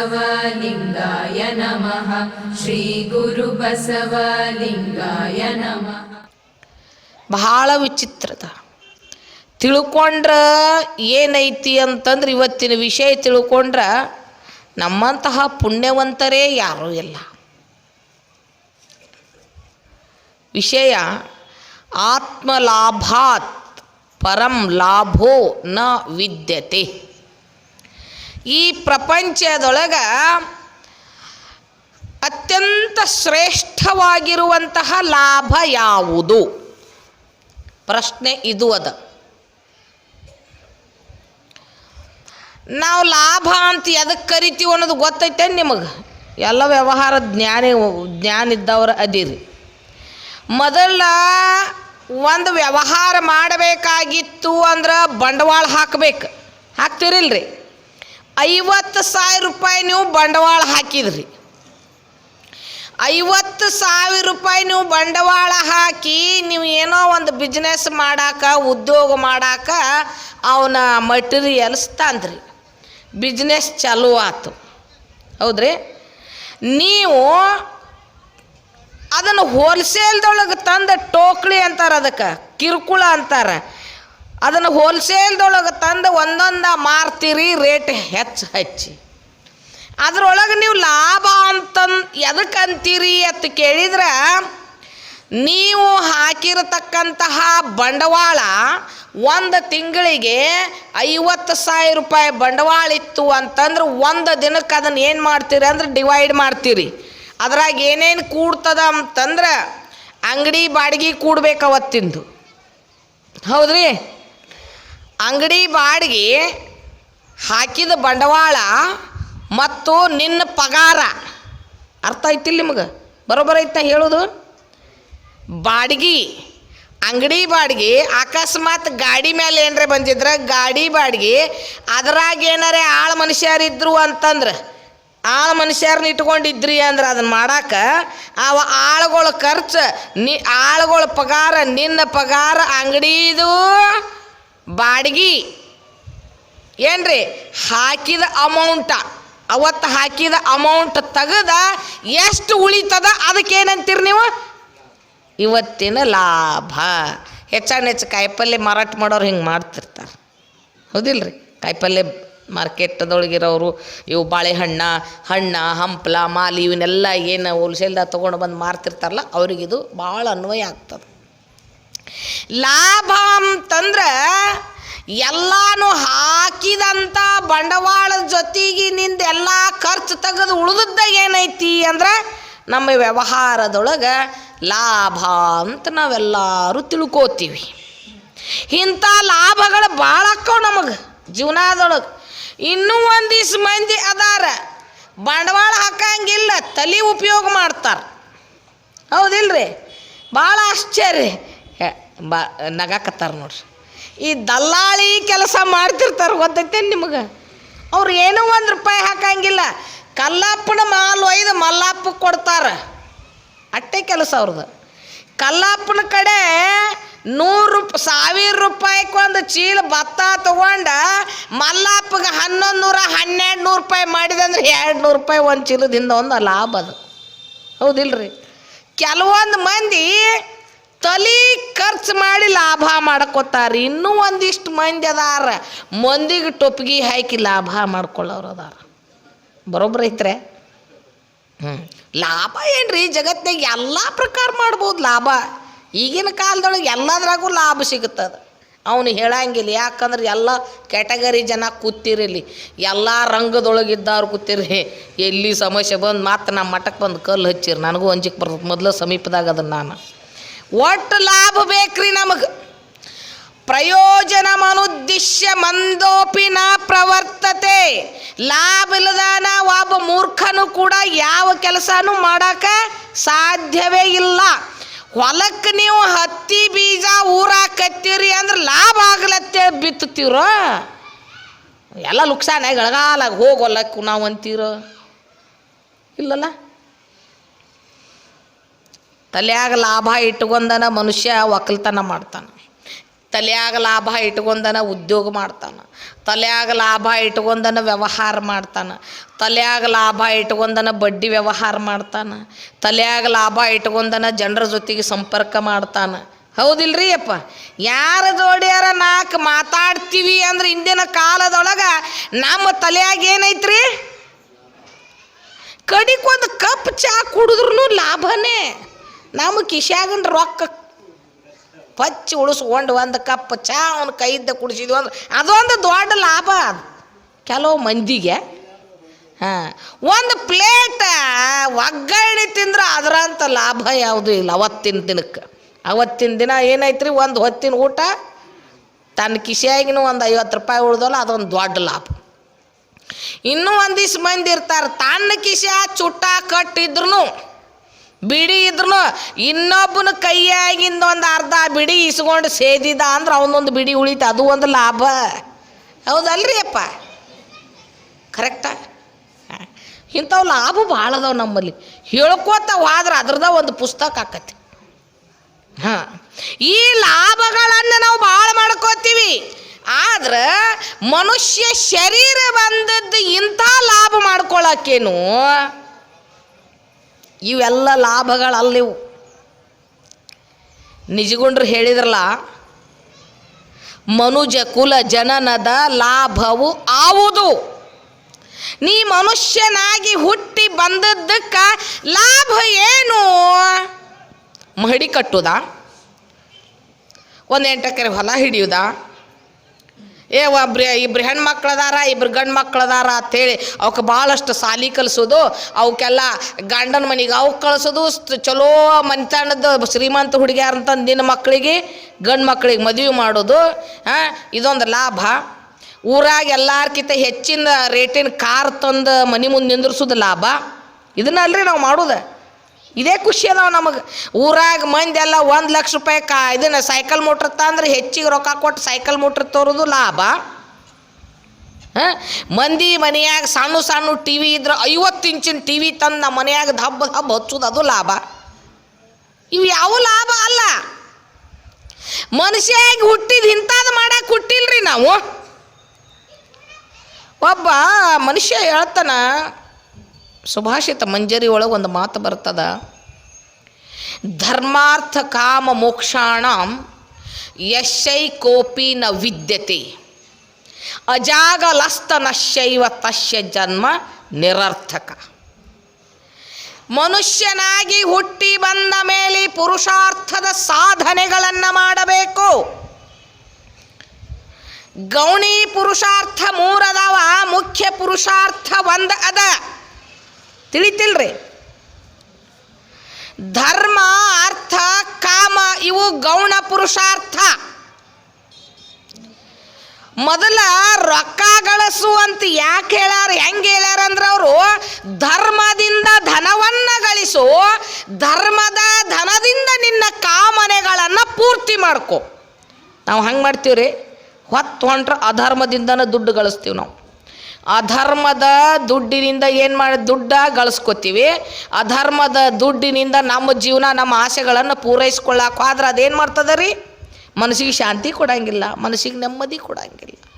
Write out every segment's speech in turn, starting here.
श्रीगुरुबसवलिङ्गाय नमः श्रीगुरुबसवलिङ्गाय नमः ಬಹಳ ವಿಚಿತ್ರದ ತಿಳ್ಕೊಂಡ್ರ ಏನೈತಿ ಅಂತಂದ್ರೆ ಇವತ್ತಿನ ವಿಷಯ ತಿಳ್ಕೊಂಡ್ರ ನಮ್ಮಂತಹ ಪುಣ್ಯವಂತರೇ ಯಾರೂ ಇಲ್ಲ ವಿಷಯ ಆತ್ಮಲಾಭಾತ್ ಪರಂ ಲಾಭೋ ನ ವಿದ್ಯತೆ ಈ ಪ್ರಪಂಚದೊಳಗ ಅತ್ಯಂತ ಶ್ರೇಷ್ಠವಾಗಿರುವಂತಹ ಲಾಭ ಯಾವುದು? ಪ್ರಶ್ನೆ ಇದು ಅದ. ನಾವು ಲಾಭ ಅಂತ ಎದಕ್ಕೆ ಕರಿತೀವಿ ಅನ್ನೋದು ಗೊತ್ತೈತೆ ನಿಮಗೆ? ಎಲ್ಲ ವ್ಯವಹಾರ ಜ್ಞಾನಿ, ಜ್ಞಾನ ಇದ್ದವ್ರು ಅದಿರಿ. ಮೊದಲ ಒಂದು ವ್ಯವಹಾರ ಮಾಡಬೇಕಾಗಿತ್ತು ಅಂದ್ರೆ ಬಂಡವಾಳ ಹಾಕಬೇಕು. ಹಾಕ್ತಿರಿಲ್ರಿ? ಐವತ್ತು ಸಾವಿರ ರೂಪಾಯಿ ನೀವು ಬಂಡವಾಳ ಹಾಕಿದ್ರಿ. ಐವತ್ತು ಸಾವಿರ ರೂಪಾಯಿ ನೀವು ಬಂಡವಾಳ ಹಾಕಿ ನೀವು ಏನೋ ಒಂದು ಬಿಸ್ನೆಸ್ ಮಾಡಾಕ, ಉದ್ಯೋಗ ಮಾಡಾಕ ಅವನ ಮಟೀರಿಯಲ್ಸ್ ತಂದ್ರಿ ಬಿಸ್ನೆಸ್ ಚಾಲೂ ಆಯ್ತು ಹೌದ್ರಿ? ನೀವು ಅದನ್ನು ಹೋಲ್ಸೇಲ್ದೊಳಗೆ ತಂದ ಟೋಕ್ಳಿ ಅಂತಾರೆ ಅದಕ್ಕೆ, ಕಿರುಕುಳ ಅಂತಾರೆ. ಅದನ್ನು ಹೋಲ್ಸೇಲ್ದೊಳಗೆ ತಂದು ಒಂದೊಂದು ಮಾರ್ತೀರಿ ರೇಟ್ ಹೆಚ್ಚು ಹಚ್ಚಿ. ಅದರೊಳಗೆ ನೀವು ಲಾಭ ಅಂತನ್ ಎದಕ್ಕೆ ಅಂತೀರಿ ಅಂತ ಕೇಳಿದ್ರೆ, ನೀವು ಹಾಕಿರತಕ್ಕಂತಹ ಬಂಡವಾಳ ಒಂದು ತಿಂಗಳಿಗೆ ಐವತ್ತು ಸಾವಿರ ರೂಪಾಯಿ ಬಂಡವಾಳ ಇತ್ತು ಅಂತಂದ್ರೆ ಒಂದು ದಿನಕ್ಕೆ ಅದನ್ನು ಏನು ಮಾಡ್ತೀರಿ ಅಂದ್ರೆ ಡಿವೈಡ್ ಮಾಡ್ತೀರಿ. ಅದ್ರಾಗ ಏನೇನು ಕೂಡ್ತದ ಅಂತಂದ್ರೆ ಅಂಗಡಿ ಬಾಡಿಗೆ ಕೂಡ್ಬೇಕು ಅವತ್ತಿಂದು. ಹೌದ್ರಿ? ಅಂಗಡಿ ಬಾಡಿಗೆ ಹಾಕಿದ ಬಂಡವಾಳ ಮತ್ತು ನಿನ್ನ ಪಗಾರ. ಅರ್ಥ ಆಯ್ತಿಲ್ಲ ನಿಮಗೆ? ಬರೋಬ್ಬರ ಐತ ಹೇಳೋದು? ಬಾಡಿಗೆ, ಅಂಗಡಿ ಬಾಡಿಗೆ, ಅಕಸ್ಮಾತ್ ಗಾಡಿ ಮೇಲೆ ಏನರೇ ಬಂದಿದ್ರೆ ಗಾಡಿ ಬಾಡಿಗೆ, ಅದ್ರಾಗ ಏನಾರೇ ಆಳು ಮನುಷ್ಯರಿದ್ರು ಅಂತಂದ್ರೆ, ಆಳು ಮನುಷ್ಯರನ್ನ ಇಟ್ಕೊಂಡಿದ್ರಿ ಅಂದ್ರೆ ಅದನ್ನ ಮಾಡಾಕ ಅವ ಆಳುಗಳ ಖರ್ಚು, ನಿ, ಆಳುಗಳ ಪಗಾರ, ನಿನ್ನ ಪಗಾರ ಅಂಗಡಿದು ಬಾಡಿಗೆ. ಏನ್ರಿ? ಹಾಕಿದ ಅಮೌಂಟ ಅವತ್ತು ಹಾಕಿದ ಅಮೌಂಟ್ ತೆಗೆದ ಎಷ್ಟು ಉಳಿತದ ಅದಕ್ಕೇನಂತೀರಿ ನೀವು? ಇವತ್ತಿನ ಲಾಭ. ಹೆಚ್ಚಾನ ಹೆಚ್ಚು ಕಾಯಿಪಲ್ಯ ಮಾರಾಟ ಮಾಡೋರು ಹಿಂಗೆ ಮಾಡ್ತಿರ್ತಾರೆ. ಹೌದಿಲ್ರಿ? ಕಾಯಿಪಲ್ಯ ಮಾರ್ಕೆಟ್ದೊಳಗಿರೋರು, ಇವು ಬಾಳೆಹಣ್ಣ, ಹಣ್ಣ, ಹಂಪ್ಲ, ಮಾಲಿ ಇವನ್ನೆಲ್ಲ ಏನು ಹೋಲ್ಸೇಲ್ದಾಗ ತೊಗೊಂಡು ಬಂದು ಮಾರ್ತಿರ್ತಾರಲ್ಲ, ಅವ್ರಿಗಿದು ಭಾಳ ಅನ್ವಯ ಆಗ್ತದೆ. ಲಾಭ ಅಂತಂದ್ರೆ ಎಲ್ಲಾನು ಹಾಕಿದಂಥ ಬಂಡವಾಳದ ಜೊತೆಗೆ ನಿಂದ ಎಲ್ಲ ಖರ್ಚು ತೆಗೆದು ಉಳಿದದ್ದ ಏನೈತಿ ಅಂದ್ರೆ ನಮ್ಮ ವ್ಯವಹಾರದೊಳಗೆ ಲಾಭ ಅಂತ ನಾವೆಲ್ಲರೂ ತಿಳ್ಕೋತೀವಿ. ಇಂಥ ಲಾಭಗಳು ಭಾಳ ಅಕ್ಕವು ನಮಗೆ ಜೀವನದೊಳಗೆ. ಇನ್ನೂ ಒಂದಿಷ್ಟು ಮಂದಿ ಅದಾರ, ಬಂಡವಾಳ ಹಾಕಂಗಿಲ್ಲ, ತಲೆ ಉಪಯೋಗ ಮಾಡ್ತಾರೆ. ಹೌದಿಲ್ರಿ? ಭಾಳ ಆಶ್ಚರ್ಯ. ಹೆ, ಬಾ ನಗಾಕತ್ತಾರ ನೋಡ್ರಿ. ಈ ದಲ್ಲಾಳಿ ಕೆಲಸ ಮಾಡ್ತಿರ್ತಾರೆ ಗೊತ್ತೈತೆ ನಿಮಗೆ? ಅವ್ರು ಏನೂ ಒಂದು ರೂಪಾಯಿ ಹಾಕಂಗಿಲ್ಲ. ಕಲ್ಲಪ್ಪನ ಮಾಲ್ ಒಯ್ದು ಮಲ್ಲಪ್ಪಗೆ ಕೊಡ್ತಾರೆ. ಅಟ್ಟೆ ಕೆಲಸ ಅವ್ರದ್ದು ಕಲ್ಲಪ್ಪನ ಕಡೆ ನೂರು ರೂಪಾಯಿ ಸಾವಿರ ರೂಪಾಯಿಗೆ ಒಂದು ಚೀಲ ಭತ್ತ ತಗೊಂಡ ಮಲ್ಲಪ್ಪಗೆ ಹನ್ನೊಂದು ನೂರ ಹನ್ನೆರಡು ನೂರು ರೂಪಾಯಿ ಮಾಡಿದಂದ್ರೆ ಎರಡು ನೂರು ರೂಪಾಯಿ ಒಂದು ಚೀಲದಿಂದ ಒಂದು ಲಾಭ ಅದು. ಹೌದಿಲ್ರಿ? ಕೆಲವೊಂದು ಮಂದಿ ತಲೆ ಖರ್ಚು ಮಾಡಿ ಲಾಭ ಮಾಡ್ಕೋತಾರೆ. ಇನ್ನೂ ಒಂದಿಷ್ಟು ಮಂದಿ ಅದಾರ. ಮಂದಿಗೆ ಟೊಪ್ಪಿಗೆ ಹಾಕಿ ಲಾಭ ಮಾಡ್ಕೊಳ್ಳೋರು ಅದಾರ. ಬರೋಬ್ಬರ ಐತ್ರೆ? ಹ್ಞೂ ಲಾಭ ಏನ್ರಿ? ಜಗತ್ತಿನಾಗ ಎಲ್ಲ ಪ್ರಕಾರ ಮಾಡ್ಬೋದು ಲಾಭ. ಈಗಿನ ಕಾಲದೊಳಗೆ ಎಲ್ಲದ್ರಾಗೂ ಲಾಭ ಸಿಗುತ್ತದೆ. ಅವನು ಹೇಳಂಗಿಲ್ಲ. ಯಾಕಂದ್ರೆ ಎಲ್ಲ ಕ್ಯಾಟಗರಿ ಜನ ಕೂತಿರಲಿ. ಎಲ್ಲ ರಂಗದೊಳಗಿದ್ದವ್ರು ಕೂತಿರಿ. ಎಲ್ಲಿ ಸಮಸ್ಯೆ ಬಂದು ಮತ್ತೆ ನಮ್ಮ ಮಠಕ್ಕೆ ಬಂದು ಕಲ್ಲು ಹಚ್ಚಿರಿ. ನನಗೂ ಅಂಜಿಕೆ ಬರ್ತದೆ. ಮೊದಲು ಸಮೀಪದಾಗ ಅದನ್ನು ನಾನು. ಒಟ್ಟು ಲಾಭ ಬೇಕ್ರಿ ನಮಗೆ? ಪ್ರಯೋಜನಮನುದ್ದಿಶ್ಯ ಮಂದೋಪಿ ನಾ ಪ್ರವರ್ತತೆ. ಲಾಭ ಇಲ್ಲದಾನ ಒಬ್ಬ ಮೂರ್ಖನು ಕೂಡ ಯಾವ ಕೆಲಸನೂ ಮಾಡಕ ಸಾಧ್ಯವೇ ಇಲ್ಲ. ಹೊಲಕ್ಕೆ ನೀವು ಹತ್ತಿ ಬೀಜ ಊರಾಕತ್ತೀರಿ ಅಂದ್ರೆ ಲಾಭ ಆಗ್ಲತ್ತೆ ಬಿತ್ತುತ್ತೀರೋ? ಎಲ್ಲ ಲುಕ್ಸಾನ ಗಳಗಾಲಾಗ ಹೋಗೋಲ್ಲಕ್ಕು ನಾವು ಅಂತೀರೋ? ಇಲ್ಲಲ್ಲ? ತಲ್ಯಾಗ ಲಾಭ ಇಟ್ಕೊಂಡನ ಮನುಷ್ಯ ಒಕ್ಕಲ್ತನ ಮಾಡ್ತಾನೆ. ತಲೆಯಾಗ ಲಾಭ ಇಟ್ಕೊಂಡನ ಉದ್ಯೋಗ ಮಾಡ್ತಾನೆ. ತಲೆಯಾಗ ಲಾಭ ಇಟ್ಕೊಂಡನ ವ್ಯವಹಾರ ಮಾಡ್ತಾನೆ. ತಲೆಯಾಗ ಲಾಭ ಇಟ್ಕೊಂಡನ ಬಡ್ಡಿ ವ್ಯವಹಾರ ಮಾಡ್ತಾನೆ. ತಲೆಯಾಗ ಲಾಭ ಇಟ್ಕೊಂಡನ ಜನರ ಜೊತೆಗೆ ಸಂಪರ್ಕ ಮಾಡ್ತಾನೆ. ಹೌದಿಲ್ರಿ ಅಪ್ಪ? ಯಾರ ಜೋಡಿಯಾರ ನಾಲ್ಕು ಮಾತಾಡ್ತೀವಿ ಅಂದ್ರೆ ಇಂದಿನ ಕಾಲದೊಳಗೆ ನಮ್ಮ ತಲೆಯಾಗ ಏನೈತ್ರಿ? ಕಡಿಕೊಂದು ಕಪ್ ಚಾ ಕುಡಿದ್ರೂ ಲಾಭನೇ. ನಮ್ಮ ಕಿಶ್ಯಾಗನ್ ರೊಕ್ಕ ಪಚ್ಚಿ ಉಳಿಸ್ಕೊಂಡು ಒಂದು ಕಪ್ ಚಾ ಅವನ ಕೈಯಿಂದ ಕುಡಿಸಿದ್ವಿ ಅಂದ್ರೆ ಅದೊಂದು ದೊಡ್ಡ ಲಾಭ ಅದು. ಕೆಲವು ಮಂದಿಗೆ, ಹಾಂ, ಒಂದು ಪ್ಲೇಟ್ ಒಗ್ಗರಣೆ ತಿಂದ್ರೆ ಅದರಂಥ ಲಾಭ ಯಾವುದೂ ಇಲ್ಲ ಅವತ್ತಿನ ದಿನಕ್ಕೆ. ಅವತ್ತಿನ ದಿನ ಏನೈತ್ರಿ, ಒಂದು ಹೊತ್ತಿನ ಊಟ ತನ್ನ ಕಿಶಿಯಾಗಿನ ಒಂದು ಐವತ್ತು ರೂಪಾಯಿ ಉಳ್ದಲ್ಲ, ಅದೊಂದು ದೊಡ್ಡ ಲಾಭ. ಇನ್ನೂ ಒಂದಿಷ್ಟು ಮಂದಿ ಇರ್ತಾರೆ, ತನ್ನ ಕಿಶೆ ಚುಟ್ಟ ಕಟ್ಟಿದ್ರು ಬಿಡಿ ಇದ್ರು ಇನ್ನೊಬ್ಬನ ಕೈಯಾಗಿಂದ ಒಂದು ಅರ್ಧ ಬಿಡಿ ಇಸ್ಕೊಂಡು ಸೇದಿದ ಅಂದ್ರೆ ಅವನೊಂದು ಬಿಡಿ ಉಳಿತ, ಅದು ಒಂದು ಲಾಭ. ಹೌದಲ್ರಿ ಅಪ್ಪ? ಕರೆಕ್ಟಾ ಇಂಥವು ಲಾಭ ಭಾಳ ಅದಾವ ನಮ್ಮಲ್ಲಿ. ಹೇಳ್ಕೋತ ಹೋದ್ರೆ ಅದ್ರದ ಒಂದು ಪುಸ್ತಕ ಆಕತಿ. ಹಾಂ. ಈ ಲಾಭಗಳನ್ನು ನಾವು ಭಾಳ ಮಾಡ್ಕೋತೀವಿ. ಆದ್ರೆ ಮನುಷ್ಯ ಶರೀರ ಬಂದದ್ದು ಇಂಥ ಲಾಭ ಮಾಡ್ಕೊಳಕ್ಕೇನು? ಇವೆಲ್ಲ ಲಾಭಗಳಲ್ಲಿವು. ನಿಜಗುಂಡ್ರು ಹೇಳಿದ್ರಲ್ಲ, ಮನುಜ ಕುಲ ಜನನದ ಲಾಭವು ಆವುದು. ನೀ ಮನುಷ್ಯನಾಗಿ ಹುಟ್ಟಿ ಬಂದದ್ದಕ್ಕೆ ಲಾಭ ಏನು? ಮಹಡಿ ಕಟ್ಟುದ? ಒಂದು ಎಂಟು ಹೊಲ ಹಿಡಿಯುದ? ಏ ಒಬ್ರ ಇಬ್ರು ಹೆಣ್ಮಕ್ಳು ಅದಾರ ಇಬ್ರು ಗಂಡು ಮಕ್ಳು ಅದಾರ ಅಂಥೇಳಿ ಅವಕ್ಕೆ ಭಾಳಷ್ಟು ಸಾಲಿ ಕಲಿಸೋದು, ಅವಕ್ಕೆಲ್ಲ ಗಂಡನ ಮನೆಗೆ ಅವ್ಕೆ ಕಳಿಸೋದು ಚಲೋ ಮನೆತನದ ಶ್ರೀಮಂತ ಹುಡುಗಿಯಾರ ನಿನ್ನ ಮಕ್ಕಳಿಗೆ ಗಂಡು ಮಕ್ಕಳಿಗೆ ಮದುವೆ ಮಾಡೋದು, ಹಾಂ? ಇದೊಂದು ಲಾಭ. ಊರಾಗ ಎಲ್ಲಾರ್ಕಿಂತ ಹೆಚ್ಚಿನ ರೇಟಿನ ಕಾರ್ ತಂದು ಮನೆ ಮುಂದೆ ನಿಂದ್ರಿಸೋದು ಲಾಭ. ಇದನ್ನಲ್ರಿ ನಾವು ಮಾಡೋದು. ಇದೇ ಖುಷಿ ಅದಾವ ನಮಗೆ. ಊರಾಗ ಮಂದಿ ಎಲ್ಲ ಒಂದು ಲಕ್ಷ ರೂಪಾಯಿ ಕಾ ಇದನ್ನು ಸೈಕಲ್ ಮೋಟ್ರ್ ತಂದ್ರೆ ಹೆಚ್ಚಿಗೆ ರೊಕ್ಕ ಕೊಟ್ಟು ಸೈಕಲ್ ಮೋಟ್ರ್ ತೋರೋದು ಲಾಭ. ಹಾಂ? ಮಂದಿ ಮನೆಯಾಗ ಸಣ್ಣ ಸಣ್ಣ ಟಿ ವಿ ಇದ್ರೆ ಐವತ್ತು ಇಂಚಿನ ಟಿ ವಿ ತಂದು ನಮ್ಮ ಮನೆಯಾಗ ದಬ್ಬ ಹಬ್ಬ ಹಚ್ಚೋದು ಅದು ಲಾಭ. ಇವು ಯಾವ ಲಾಭ ಅಲ್ಲ. ಮನುಷ್ಯಾಗಿ ಹುಟ್ಟಿದ ಇಂಥದ್ದು ಮಾಡಕ್ಕೆ ಹುಟ್ಟಿಲ್ರಿ ನಾವು. ಒಬ್ಬ ಮನುಷ್ಯ ಹೇಳ್ತಾನ ಸುಭಾಷಿತ ಮಂಜರಿ ಒಳಗೆ ಒಂದು ಮಾತು ಬರ್ತದ? ಧರ್ಮಾರ್ಥ ಕಾಮ ಮೋಕ್ಷಾಣ ಯಶೈ ಕೋಪಿ ನ ವಿದ್ಯತೆ. ಅಜಾಗಲಸ್ತ ನಶೈವ ತಸ್ಯ ಜನ್ಮ ನಿರರ್ಥಕ. ಮನುಷ್ಯನಾಗಿ ಹುಟ್ಟಿ ಬಂದ ಮೇಲೆ ಪುರುಷಾರ್ಥದ ಸಾಧನೆಗಳನ್ನು ಮಾಡಬೇಕು. ಗೌಣಿ ಪುರುಷಾರ್ಥ ಮೂರದವ, ಮುಖ್ಯ ಪುರುಷಾರ್ಥ ಒಂದು ಅದ. ತಿಳಿತಿಲ್ರಿ. ಧರ್ಮ, ಅರ್ಥ, ಕಾಮ, ಇವು ಗೌಣ ಪುರುಷಾರ್ಥ. ಮೊದಲ ರೊಕ್ಕ ಗಳಿಸು ಅಂತ ಯಾಕೆ ಹೇಳ್ಯಾರ, ಹೆಂಗೆ ಹೇಳ್ಯಾರ ಅಂದ್ರೆ ಅವರು ಧರ್ಮದಿಂದ ಧನವನ್ನ ಗಳಿಸು, ಧರ್ಮದ ಧನದಿಂದ ನಿನ್ನ ಕಾಮನೆಗಳನ್ನು ಪೂರ್ತಿ ಮಾಡ್ಕೋ. ನಾವು ಹಂಗೆ ಮಾಡ್ತೀವಿ ರೀ ಹೊತ್ತು ಹೊಂಟ್ರೆ ಅಧರ್ಮದಿಂದನೇ ದುಡ್ಡು ಗಳಿಸ್ತೀವಿ ನಾವು. ಅಧರ್ಮದ ದುಡ್ಡಿನಿಂದ ಏನು ಮಾಡಿ ದುಡ್ಡ ಗಳಿಸ್ಕೊತೀವಿ? ಅಧರ್ಮದ ದುಡ್ಡಿನಿಂದ ನಮ್ಮ ಜೀವನ, ನಮ್ಮ ಆಸೆಗಳನ್ನು ಪೂರೈಸ್ಕೊಳ್ಳಕ್ಕೆ ಆದ್ರೆ ಅದೇನು ಮಾಡ್ತದ ರೀ? ಮನಸ್ಸಿಗೆ ಶಾಂತಿ ಕೊಡಂಗಿಲ್ಲ, ಮನಸ್ಸಿಗೆ ನೆಮ್ಮದಿ ಕೊಡಂಗಿಲ್ಲ.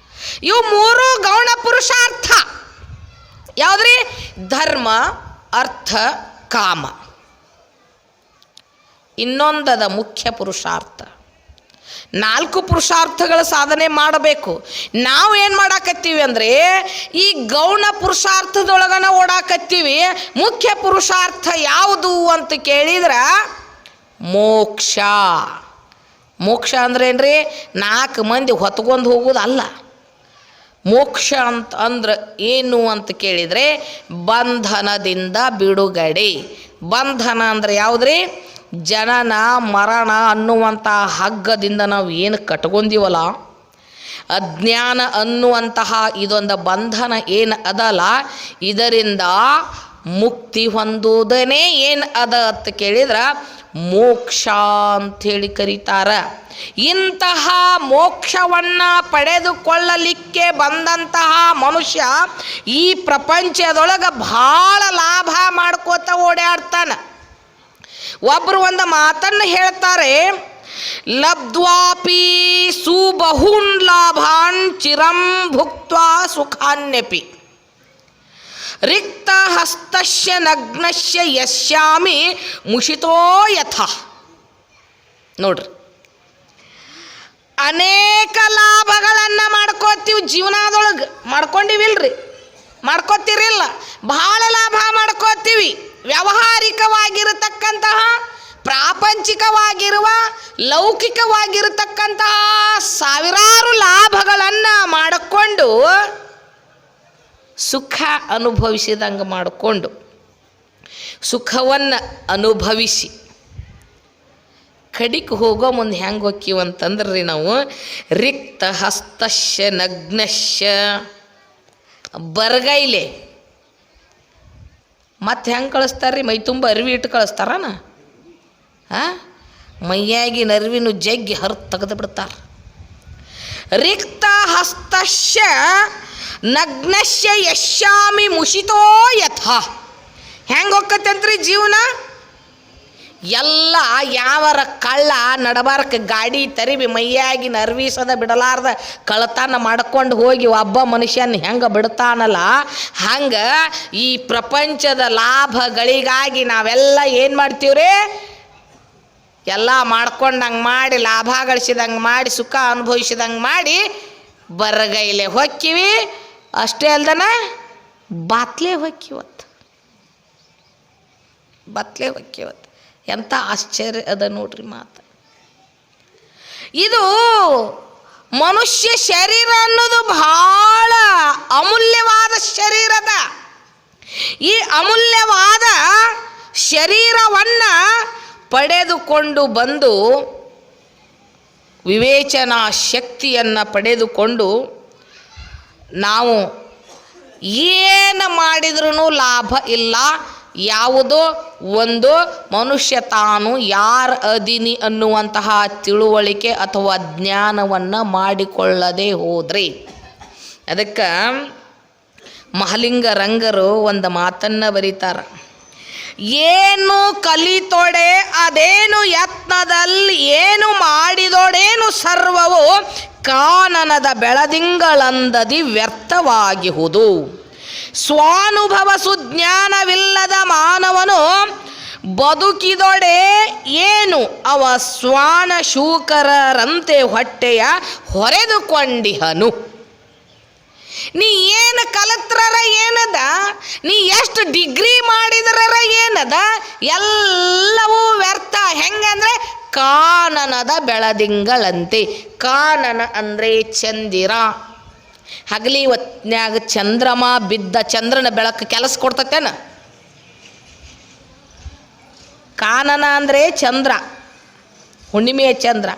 ಇವು ಮೂರು ಗೌಣ ಪುರುಷಾರ್ಥ. ಯಾವುದ್ರಿ? ಧರ್ಮ, ಅರ್ಥ, ಕಾಮ. ಇನ್ನೊಂದದ ಮುಖ್ಯ ಪುರುಷಾರ್ಥ. ನಾಲ್ಕು ಪುರುಷಾರ್ಥಗಳ ಸಾಧನೆ ಮಾಡಬೇಕು. ನಾವು ಏನು ಮಾಡಾಕತ್ತೀವಿ ಅಂದರೆ, ಈ ಗೌಣ ಪುರುಷಾರ್ಥದೊಳಗನ ಓಡಾಕತ್ತೀವಿ. ಮುಖ್ಯ ಪುರುಷಾರ್ಥ ಯಾವುದು ಅಂತ ಕೇಳಿದ್ರೆ, ಮೋಕ್ಷ. ಮೋಕ್ಷ ಅಂದ್ರೆ ರೀ ನಾಲ್ಕು ಮಂದಿ ಹೊತ್ಕೊಂಡು ಹೋಗೋದಲ್ಲ. ಮೋಕ್ಷ ಅಂತ ಅಂದ್ರೆ ಏನು ಅಂತ ಕೇಳಿದರೆ, ಬಂಧನದಿಂದ ಬಿಡುಗಡೆ. ಬಂಧನ ಅಂದ್ರೆ ಯಾವುದ್ರಿ? ಜನನ, ಮರಣ ಅನ್ನುವಂಥ ಹಗ್ಗದಿಂದ ನಾವು ಏನು ಕಟ್ಕೊಂಡಿವಲ್ಲ, ಅಜ್ಞಾನ ಅನ್ನುವಂತಹ ಇದೊಂದು ಬಂಧನ ಏನು ಅದಲ್ಲ, ಇದರಿಂದ ಮುಕ್ತಿ ಹೊಂದುವುದನೇ ಏನು ಅದ ಅಂತ ಕೇಳಿದ್ರೆ ಮೋಕ್ಷ ಅಂಥೇಳಿ ಕರೀತಾರ. ಇಂತಹ ಮೋಕ್ಷವನ್ನು ಪಡೆದುಕೊಳ್ಳಲಿಕ್ಕೆ ಬಂದಂತಹ ಮನುಷ್ಯ ಈ ಪ್ರಪಂಚದೊಳಗೆ ಭಾಳ ಲಾಭ ಮಾಡ್ಕೋತ ಓಡಾಡ್ತಾನೆ. ಒಬ್ಬರು ಒಂದು ಮಾತನ್ನು ಹೇಳ್ತಾರೆ, ಲಬ್ಧ್ವಾಪಿ ಸುಬಹುನ್ ಲಾಭಾನ್ ಚಿರಂ ಭುಕ್ತ್ವಾ ಸುಖಾನ್ಯಪಿ. ರಿಕ್ತ ಹಸ್ತಸ್ಯ ನಗ್ನಶ್ಯ ಯಶ್ಯಾಮಿ ಮುಷಿತೋ ಯಥ. ನೋಡ್ರಿ. ಅನೇಕ ಲಾಭಗಳನ್ನು ಮಾಡ್ಕೋತೀವಿ ಜೀವನದೊಳಗೆ. ಮಾಡ್ಕೊಂಡಿವಿಲ್ರಿ? ಮಾಡ್ಕೋತಿರಿಲ್ಲ. ಬಹಳ ಲಾಭ ಮಾಡ್ಕೋತೀವಿ. ವ್ಯಾವಹಾರಿಕವಾಗಿರತಕ್ಕಂತಹ, ಪ್ರಾಪಂಚಿಕವಾಗಿರುವ, ಲೌಕಿಕವಾಗಿರತಕ್ಕಂತಹ ಸಾವಿರಾರು ಲಾಭಗಳನ್ನು ಮಾಡಿಕೊಂಡು ಸುಖ ಅನುಭವಿಸಿದಂಗೆ ಮಾಡಿಕೊಂಡು ಸುಖವನ್ನು ಅನುಭವಿಸಿ ಕಡಿಕ್ ಹೋಗೋ ಮುಂದೆ ಹೆಂಗೆ ಹೋಕ್ಕಿವ ಅಂತಂದ್ರೆ ರೀ ನಾವು? ರಿಕ್ತ ಹಸ್ತಶ್ಯ ನಗ್ನಶ್ಯ ಬರಗೈಲೆ. ಮತ್ತೆ ಹೆಂಗೆ ಕಳಿಸ್ತಾರ್ರಿ? ಮೈ ತುಂಬ ಅರಿವಿ ಇಟ್ಟು ಕಳಿಸ್ತಾರನ? ಹಾಂ? ಮೈಯಾಗಿನ ಅರಿವಿನ ಜಗ್ಗಿ ಹರಿದು ತೆಗೆದು ಬಿಡ್ತಾರೆ. ರಿಕ್ತ ಹಸ್ತಶ್ಯ ನಗ್ನಶ್ಯ ಯಶ್ಯಾಮಿ ಮುಷಿತೋ ಯಥ. ಹೆಂಗೆ ಹೋಗ್ಕತ್ತಂತ್ರಿ ಜೀವನ? ಎಲ್ಲ ಯಾವರ ಕಳ್ಳ ನಡಬಾರ್ಕ ಗಾಡಿ ತರಿಬಿ ಮೈಯಾಗಿ ನರ್ವೀಸದ ಬಿಡಲಾರ್ದ ಕಳತನ ಮಾಡ್ಕೊಂಡು ಹೋಗಿ ಒಬ್ಬ ಮನುಷ್ಯನ ಹೆಂಗೆ ಬಿಡ್ತಾನಲ್ಲ, ಹಂಗೆ ಈ ಪ್ರಪಂಚದ ಲಾಭಗಳಿಗಾಗಿ ನಾವೆಲ್ಲ ಏನು ಮಾಡ್ತೀವ್ರಿ? ಎಲ್ಲ ಮಾಡ್ಕೊಂಡಂಗೆ ಮಾಡಿ, ಲಾಭ ಗಳಿಸಿದಂಗೆ ಮಾಡಿ, ಸುಖ ಅನುಭವಿಸಿದಂಗೆ ಮಾಡಿ ಬರಗೈಲೆ ಹೊಕ್ಕಿವಿ. ಅಷ್ಟೇ ಅಲ್ದನ ಬಾತ್ಲೆ ಹೊಕ್ಕಿವತ್ತು ಬತ್ಲೆ ಹೊಕ್ಕಿವತ್ತು ಎಂಥ ಆಶ್ಚರ್ಯ ಅದ ನೋಡ್ರಿ ಮಾತು. ಇದು ಮನುಷ್ಯ ಶರೀರ ಅನ್ನೋದು ಬಹಳ ಅಮೂಲ್ಯವಾದ ಶರೀರದ ಈ ಅಮೂಲ್ಯವಾದ ಶರೀರವನ್ನು ಪಡೆದುಕೊಂಡು ಬಂದು ವಿವೇಚನಾ ಶಕ್ತಿಯನ್ನು ಪಡೆದುಕೊಂಡು ನಾವು ಏನು ಮಾಡಿದ್ರೂ ಲಾಭ ಇಲ್ಲ ಯಾವುದೋ ಒಂದು ಮನುಷ್ಯ ತಾನು ಯಾರ ಅದಿನಿ ಅನ್ನುವಂತಹ ತಿಳುವಳಿಕೆ ಅಥವಾ ಜ್ಞಾನವನ್ನು ಮಾಡಿಕೊಳ್ಳದೆ ಹೋದ್ರಿ. ಅದಕ್ಕೆ ಮಹಲಿಂಗ ರಂಗರು ಒಂದು ಮಾತನ್ನು ಬರೀತಾರೆ. ಏನು ಕಲಿತೊಡೆ ಅದೇನು ಯತ್ನದಲ್ಲಿ, ಏನು ಮಾಡಿದೊಡೇನು ಸರ್ವವು ಕಾನನದ ಬೆಳದಿಂಗಳಂದದಿ ವ್ಯರ್ಥವಾಗಿಹುದು. ಸ್ವಾನುಭವ ಸುಜ್ಞಾನವಿಲ್ಲದ ಮಾನವನು ಬದುಕಿದೊಡೆ ಏನು? ಅವ ಸ್ವಾನ ಶೂಕರರಂತೆ ಹೊಟ್ಟೆಯ ಹೊರೆದುಕೊಂಡಿಹನು. ನೀ ಏನು ಕಲತ್ರರ ಏನದ? ನೀ ಎಷ್ಟು ಡಿಗ್ರಿ ಮಾಡಿದ್ರರ ಏನದ? ಎಲ್ಲವೂ ವ್ಯರ್ಥ. ಹೆಂಗಂದ್ರೆ ಕಾನನದ ಬೆಳದಿಂಗಳಂತೆ. ಕಾನನ ಅಂದರೆ ಚಂದಿರ. ಹಗಲಿ ಹೊತ್ನ್ಯಾಗ ಚಂದ್ರಮ ಬಿದ್ದ ಚಂದ್ರನ ಬೆಳಕು ಕೆಲಸ ಕೊಡ್ತತೇನ ಕಾನನ ಅಂದರೆ ಚಂದ್ರ, ಹುಣ್ಣಿಮೆಯ ಚಂದ್ರ.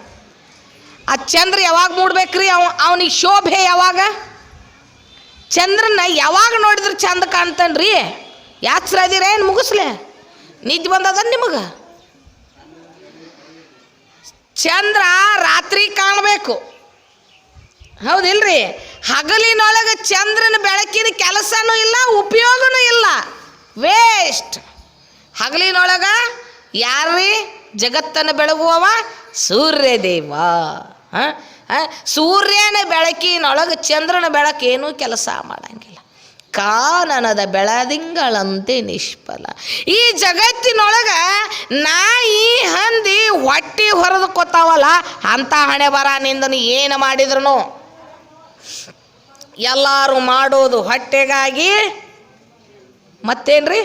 ಆ ಚಂದ್ರ ಯಾವಾಗ ಮೂಡ್ಬೇಕ್ರಿ? ಅವ, ಅವನಿಗೆ ಶೋಭೆ ಯಾವಾಗ? ಚಂದ್ರನ ಯಾವಾಗ ನೋಡಿದ್ರೆ ಚಂದ ಕಾಣ್ತಾನ್ರಿ? ಯಾತ್ರ ಅದಿರೇನು ಮುಗಿಸ್ಲೆ? ನಿದ್ದೆ ಬಂದದ ನಿಮಗೆ? ಚಂದ್ರ ರಾತ್ರಿ ಕಾಣಬೇಕು. ಹೌದಿಲ್ರಿ? ಹಗಲಿನೊಳಗೆ ಚಂದ್ರನ ಬೆಳಕಿನ ಕೆಲಸನೂ ಇಲ್ಲ, ಉಪಯೋಗನೂ ಇಲ್ಲ. ವೇಸ್ಟ್ ಹಗಲಿನೊಳಗೆ ಯಾರ್ರಿ? ಜಗತ್ತನ್ನು ಬೆಳಗುವವ ಸೂರ್ಯದೇವ. ಹಾಂ? ಸೂರ್ಯನ ಬೆಳಕಿನೊಳಗೆ ಚಂದ್ರನ ಬೆಳಕೇನೂ ಕೆಲಸ ಮಾಡಂಗಿಲ್ಲ. ಕಾನನದ ಬೆಳದಿಂಗಳಂತೆ ನಿಷ್ಫಲ. ಈ ಜಗತ್ತಿನೊಳಗೆ ನಾಯಿ, ಹಂದಿ ಹೊಟ್ಟಿ ಹೊರದ್ಕೊತಾವಲ್ಲ ಅಂಥ ಹಣೆ ಬರ ನಿಂದನು ಏನು ಮಾಡಿದ್ರು ಎಲ್ಲರೂ ಮಾಡೋದು ಹೊಟ್ಟೆಗಾಗಿ ಮತ್ತೇನ್ರಿ?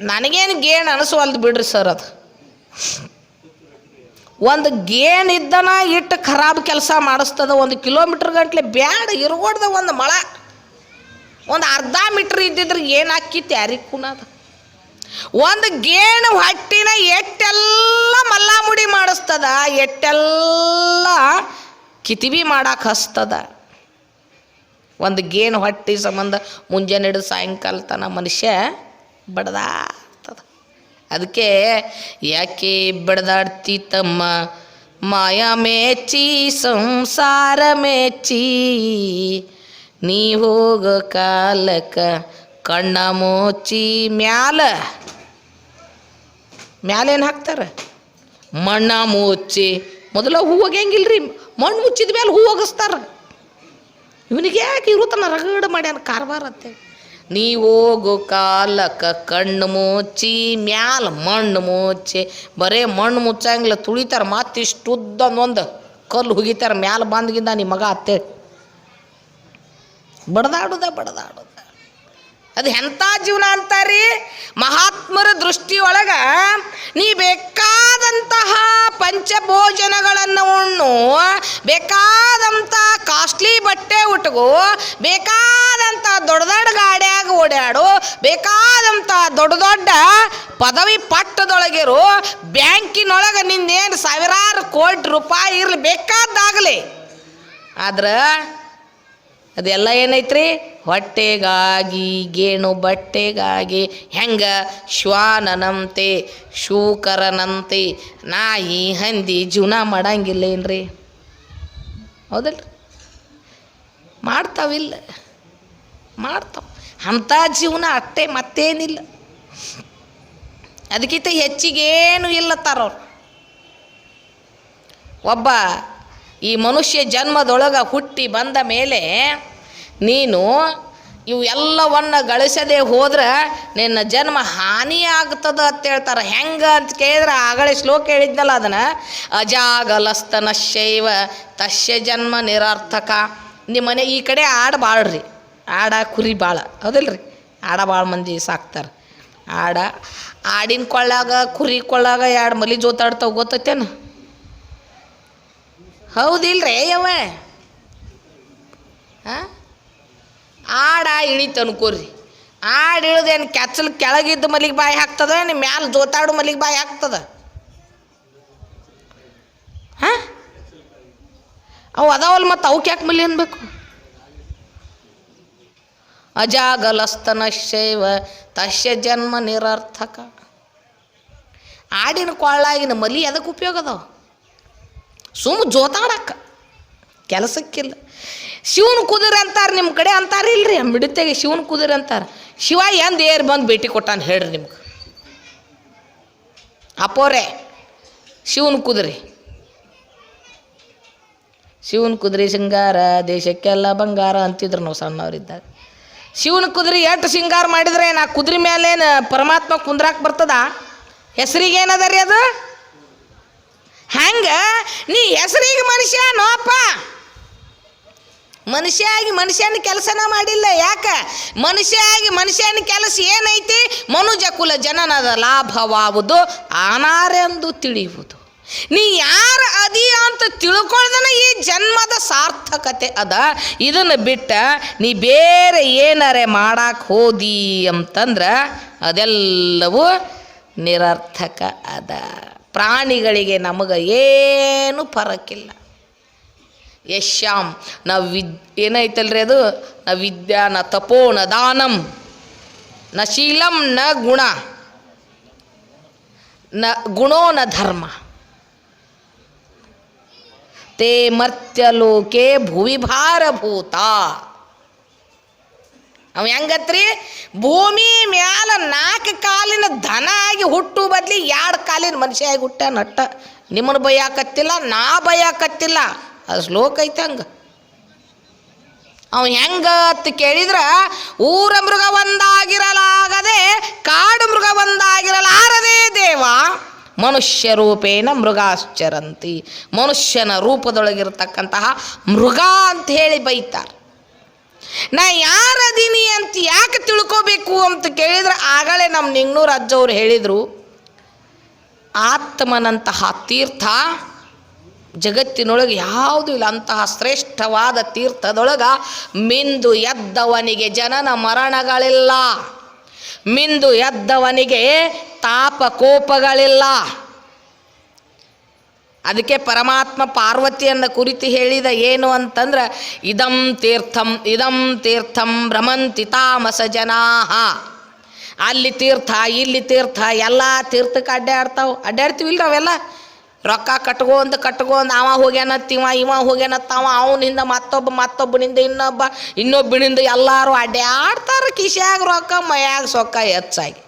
ನನಗೇನು ಗೇಣ್ ಅನಿಸ್ವಲ್ದು ಬಿಡ್ರಿ ಸರ್ ಅದು. ಒಂದು ಗೇಣ್ ಇದ್ದನ ಇಟ್ಟು ಖರಾಬ್ ಕೆಲಸ ಮಾಡಿಸ್ತದ ಒಂದು ಕಿಲೋಮೀಟ್ರ್ ಗಂಟ್ಲೆ ಬ್ಯಾಡ ಇರ್ಗೋಡ್ದ ಒಂದು ಮಳ. ಒಂದು ಅರ್ಧ ಮೀಟ್ರ್ ಇದ್ದಿದ್ರೆ ಏನು ಹಾಕಿತ್ತು ಯಾರಿಗೆ ಕುಣದ? ಒಂದು ಗೇಣು ಹೊಟ್ಟಿನ ಎಟ್ಟೆಲ್ಲ ಮಲ್ಲಾಮುಡಿ ಮಾಡಿಸ್ತದ, ಎಟ್ಟೆಲ್ಲ ಕಿತಿಬಿ ಮಾಡಕ್ಕೆ ಹಸ್ತದ. ಒಂದು ಗೇನ್ ಹೊಟ್ಟಿ ಸಂಬಂಧ ಮುಂಜಾನೆ ಹಿಡಿದು ಸಾಯಂಕಾಲ ತನ ಮನುಷ್ಯ ಬಡ್ದಾಡ್ತದ ಅದಕ್ಕೆ ಯಾಕೆ ಬಡದಾಡ್ತಿ ತಮ್ಮ? ಮಾಯಾ ಮೇಚಿ, ಸಂಸಾರ ಮೇಚಿ. ನೀ ಹೋಗೋ ಕಾಲಕ ಕಣ್ಣ ಮೋಚಿ ಮ್ಯಾಲ. ಮ್ಯಾಲೇನು ಹಾಕ್ತಾರೆ? ಮಣ್ಣ ಮುಚ್ಚಿ. ಮೊದಲ ಹೂ ರೀ ಮಣ್ಣು ಮುಚ್ಚಿದ ಮೇಲೆ ಹೂ ಇವನಿಗೆ ಯಾಕೆ ಇರುತ್ತಾನ ರಗಡ ಮಾಡ್ಯಾನ? ಕಾರ್ಬಾರ ಅತ್ತೆ ನೀ ಹೋಗು ಕಾಲಕ್ಕ, ಕಣ್ಣು ಮುಚ್ಚಿ, ಮ್ಯಾಲ ಮಣ್ಣು ಮುಚ್ಚಿ. ಬರೇ ಮಣ್ಣು ಮುಚ್ಚಂಗಿಲ್ಲ, ತುಳಿತಾರ, ಮತ್ತಿಷ್ಟು ಉದ್ದೊಂದೊಂದು ಕಲ್ಲು ಹುಗಿತಾರ, ಮ್ಯಾಲ ಬಂದ್ಗಿಂದ ನಿಮ್ಮ ಮಗ ಅತ್ತೇಳಿ. ಬಡ್ದಾಡುದ ಬಡ್ದಾಡುದ. ಅದು ಎಂಥ ಜೀವನ ಅಂತಾರಿ? ಮಹಾತ್ಮರ ದೃಷ್ಟಿಯೊಳಗೆ ನೀ ಬೇಕಾದಂತಹ ಪಂಚಭೋಜನಗಳನ್ನು ಉಣ್ಣು, ಬೇಕಾದಂಥ ಕಾಸ್ಟ್ಲಿ ಬಟ್ಟೆ ಉಟ್ಕೋ ಬೇಕಾದಂಥ ದೊಡ್ಡ ದೊಡ್ಡ ಗಾಡ್ಯಾಗ ಓಡಾಡು ಬೇಕಾದಂಥ ದೊಡ್ಡ ದೊಡ್ಡ ಪದವಿ ಪಟ್ಟದೊಳಗಿರು ಬ್ಯಾಂಕಿನೊಳಗೆ ನಿಂದೇನು ಸಾವಿರಾರು ಕೋಟಿ ರೂಪಾಯಿ ಇರಲಿ ಬೇಕಾದಾಗಲಿ ಆದ್ರೆ ಅದೆಲ್ಲ ಏನೈತ್ರಿ? ಹೊಟ್ಟೆಗಾಗಿ, ಗೇಣು ಬಟ್ಟೆಗಾಗಿ, ಹೆಂಗ? ಶ್ವಾನನಂತೆ, ಶೂಕರನಂತೆ, ನಾಯಿ ಹಂದಿ ಜೀವನ ಮಾಡಂಗಿಲ್ಲ ಏನ್ರಿ? ಹೌದಲ್ರಿ? ಮಾಡ್ತಾವಿಲ್ಲ. ಮಾಡ್ತಾವ. ಅಂಥ ಜೀವನ ಅಟ್ಟೆ ಮತ್ತೇನಿಲ್ಲ. ಅದಕ್ಕಿಂತ ಹೆಚ್ಚಿಗೇನು ಇಲ್ಲ ತಾರವ್ರು ಒಬ್ಬ ಈ ಮನುಷ್ಯ ಜನ್ಮದೊಳಗೆ ಹುಟ್ಟಿ ಬಂದ ಮೇಲೆ ನೀನು ಇವೆಲ್ಲವನ್ನ ಗಳಿಸದೆ ಹೋದ್ರೆ ನಿನ್ನ ಜನ್ಮ ಹಾನಿ ಅಂತ ಹೇಳ್ತಾರೆ. ಹೆಂಗೆ ಅಂತ ಕೇಳಿದ್ರೆ ಆಗಲೇ ಶ್ಲೋಕ ಹೇಳಿದ್ನಲ್ಲ ಅದನ್ನು. ಅಜಾಗಲಸ್ತನ ಶೈವ, ತಸ್ಯ ಜನ್ಮ ನಿರರ್ಥಕ. ನಿಮ್ಮ ಮನೆ ಈ ಕಡೆ ಆಡ ಬಾಳ್ರಿ. ಆಡ ಕುರಿ ಭಾಳ ಹೌದಿಲ್ರಿ? ಆಡ ಭಾಳ ಮಂದಿ ಸಾಕ್ತಾರೆ. ಆಡ ಆಡಿನ ಕೊಳ್ಳಾಗ, ಕುರಿ ಕೊಳ್ಳಾಗ ಎರಡು ಮಲಿ ಜೋತಾಡ್ತಾವ ಗೊತ್ತೈತೇನು? ಹೌದಿಲ್ರಿ ಯವ ಹಾಂ ಆಡ ಇಳಿತು ಅನ್ಕೋರಿ. ಆಡ ಇಳಿದೇನು ಕೆಚ್ಚಲು ಕೆಳಗಿದ್ದ ಮಲಿಗೆ ಬಾಯಿ ಹಾಕ್ತದ ನಿಮ್ಮ ಮ್ಯಾಲ ಜೋತಾಡು ಮಲಿಗೆ ಬಾಯಿ ಹಾಕ್ತದ? ಹಾಂ? ಅವು ಅದಾವಲ್ಲ ಮತ್ತು ಅವಕ್ಕೆ ಯಾಕೆ ಮಲಿ ಅನ್ಬೇಕು? ಅಜಾಗಲಸ್ತನ ಶೈವ, ತಸ್ಯ ಜನ್ಮ ನಿರರ್ಥಕ. ಆಡಿನ ಕೊಳ್ಳಾಗಿನ ಮಲಿ ಅದಕ್ಕೆ ಉಪಯೋಗ ಅದಾವ? ಸುಮ್ಮ ಜೋತಾಡಕ್ಕ ಕೆಲಸಕ್ಕಿಲ್ಲ. ಶಿವನ ಕುದುರೆ ಅಂತಾರೆ ನಿಮ್ಮ ಕಡೆ ಅಂತಾರೆ ಇಲ್ರಿ? ಮಿಡತೆಗೆ ಶಿವನ ಕುದುರೆ ಅಂತಾರೆ. ಶಿವ ಎಂದು ಏರ್ ಬಂದು ಭೇಟಿ ಕೊಟ್ಟಾನ ಹೇಳ್ರಿ ನಿಮ್ಗೆ. ಅಪೋರೆ, ಶಿವನ ಕುದುರೆ. ಶಿವನ ಕುದುರೆ ಸಿಂಗಾರ ದೇಶಕ್ಕೆಲ್ಲ ಬಂಗಾರ ಅಂತಿದ್ರು ನಾವು ಸಣ್ಣವರಿದ್ದಾಗ. ಶಿವನ ಕುದುರೆ ಎಷ್ಟು ಶೃಂಗಾರ ಮಾಡಿದ್ರೆ ನಾ ಕುದುರೆ ಮೇಲೇನು ಪರಮಾತ್ಮ ಕುಂದ್ರಾಕ್ ಬರ್ತದ? ಹೆಸರಿಗೆ ಏನದ ರೀ ಅದು? ಹೆಂಗ? ನೀ ಹೆಸರಿಗೆ ಮನುಷ್ಯ ನೋಪ. ಮನುಷ್ಯ ಆಗಿ ಮನುಷ್ಯನ ಕೆಲಸನ ಮಾಡಿಲ್ಲ, ಯಾಕ? ಮನುಷ್ಯ ಆಗಿ ಮನುಷ್ಯನ ಕೆಲಸ ಏನೈತಿ? ಮನುಜ ಕುಲ ಜನನದ ಲಾಭವಾವುದು ಆನಾರೆಂದು ತಿಳಿಯುವುದು. ನೀ ಯಾರ ಅದಿ ಅಂತ ತಿಳ್ಕೊಳ್ದನ ಈ ಜನ್ಮದ ಸಾರ್ಥಕತೆ ಅದ. ಇದನ್ನು ಬಿಟ್ಟ ನೀ ಬೇರೆ ಏನಾರೆ ಮಾಡಕ್ಕೆ ಹೋದಿ ಅಂತಂದ್ರೆ ಅದೆಲ್ಲವೂ ನಿರರ್ಥಕ ಅದ. ಪ್ರಾಣಿಗಳಿಗೆ ನಮಗೆ ಏನು ಫರಕ್ಕಿಲ್ಲ ಯಶ್ಯಾಮ್ನ ವಿದ್ ಏನೈತಲ್ರಿ ಅದು? ನ ವಿದ್ಯಾ, ನ ತಪೋ, ನ ದಾನಂ, ನ ಶೀಲಂ, ನ ಗುಣ, ನ ಗುಣೋ, ನ ಧರ್ಮ. ತೇ ಮರ್ತ್ಯಲೋಕೆ ಭುವಿ ಭಾರಭೂತ. ಅವ ಹೆಂಗತ್ರಿ? ಭೂಮಿ ಮ್ಯಾಲ ನಾಲ್ಕು ಕಾಲಿನ ದನ ಆಗಿ ಹುಟ್ಟು ಬದ್ಲಿ ಎರಡು ಕಾಲಿನ ಮನುಷ್ಯ ಆಗಿ ಹುಟ್ಟ ನಟ್ಟ ನಿಮ್ಮನ್ನು ಬೈಯಾಕತ್ತಿಲ್ಲ ನಾ ಬೈಯಾಕತ್ತಿಲ್ಲ ಅದು ಶ್ಲೋಕ ಐತೆ ಹಂಗೆ. ಅವ ಹೆಂಗ ಅಂತ ಕೇಳಿದ್ರ, ಊರ ಮೃಗ ಒಂದಾಗಿರಲಾಗದೆ ಕಾಡು ಮೃಗ ಒಂದಾಗಿರಲಾರದೆ ದೇವ, ಮನುಷ್ಯ ರೂಪೇನ ಮೃಗಾಶ್ಚರಂತಿ, ಮನುಷ್ಯನ ರೂಪದೊಳಗಿರತಕ್ಕಂತಹ ಮೃಗ ಅಂತ ಹೇಳಿ ಬೈತಾರೆ. ನಾ ಯಾರದೀನಿ ಅಂತ ಯಾಕೆ ತಿಳ್ಕೋಬೇಕು ಅಂತ ಕೇಳಿದ್ರೆ, ಆಗಲೇ ನಮ್ಮ ನಿಂಗ್ನೂರು ಅಜ್ಜವ್ರು ಹೇಳಿದರು, ಆತ್ಮನಂತಹ ತೀರ್ಥ ಜಗತ್ತಿನೊಳಗೆ ಯಾವುದೂ ಇಲ್ಲ, ಅಂತಹ ಶ್ರೇಷ್ಠವಾದ ತೀರ್ಥದೊಳಗ ಮಿಂದು ಎದ್ದವನಿಗೆ ಜನನ ಮರಣಗಳಿಲ್ಲ. ಮಿಂದು ಎದ್ದವನಿಗೆ ತಾಪ ಕೋಪಗಳಿಲ್ಲ ಅದಕ್ಕೆ ಪರಮಾತ್ಮ ಪಾರ್ವತಿಯನ್ನು ಕುರಿತು ಹೇಳಿದ ಏನು ಅಂತಂದ್ರೆ, ಇದಂ ತೀರ್ಥಂ ಇದಂ ತೀರ್ಥಂ ಭ್ರಮಂತಿ ತಾಮಸ ಜನಾಹ. ಅಲ್ಲಿ ತೀರ್ಥ, ಇಲ್ಲಿ ತೀರ್ಥ, ಎಲ್ಲ ತೀರ್ಥಕ್ಕೆ ಅಡ್ಡಾಡ್ತಾವೆ. ಅಡ್ಡಾಡ್ತೀವಿಲ್ಲ ಅವೆಲ್ಲ? ರೊಕ್ಕ ಕಟ್ಕೊಂಡ್ ಕಟ್ಕೊಂಡ್ ಅವ ಹೋಗ್ಯಾನತ್ತಿವ ಇವ ಹೋಗ್ಯಾನತ್ತವ ಅವನಿಂದ ಮತ್ತೊಬ್ಬ, ಮತ್ತೊಬ್ಬನಿಂದ ಇನ್ನೊಬ್ಬ, ಇನ್ನೊಬ್ಬನಿಂದ ಎಲ್ಲರೂ ಅಡ್ಡಾಡ್ತಾರೆ ಕಿಶ್ಯಾಗ ರೊಕ್ಕ, ಮೈಯಾಗ ಸೊಕ್ಕ ಹೆಚ್ಚಾಗಿ.